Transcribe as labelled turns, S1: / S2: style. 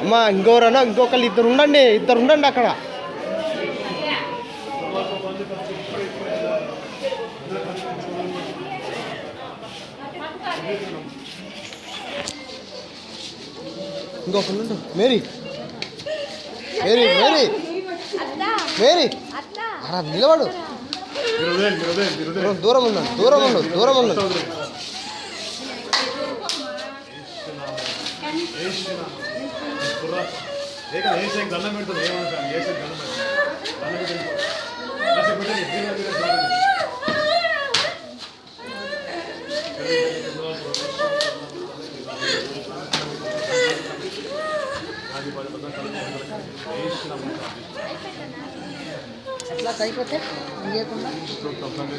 S1: అమ్మా ఇంకోరన్నా ఇంకొకళ్ళు ఇద్దరు ఉండండి ఇద్దరు ఉండండి అక్కడ. ఉండు. మేరీ. Mary Mary. మేరీ. అలా నిలబడు. దూరం- దూరం ఉన్నాడు దూరం ఉన్నాడు దూరం ఉన్నాడు
S2: దండం
S3: అట్లా అయిపోతే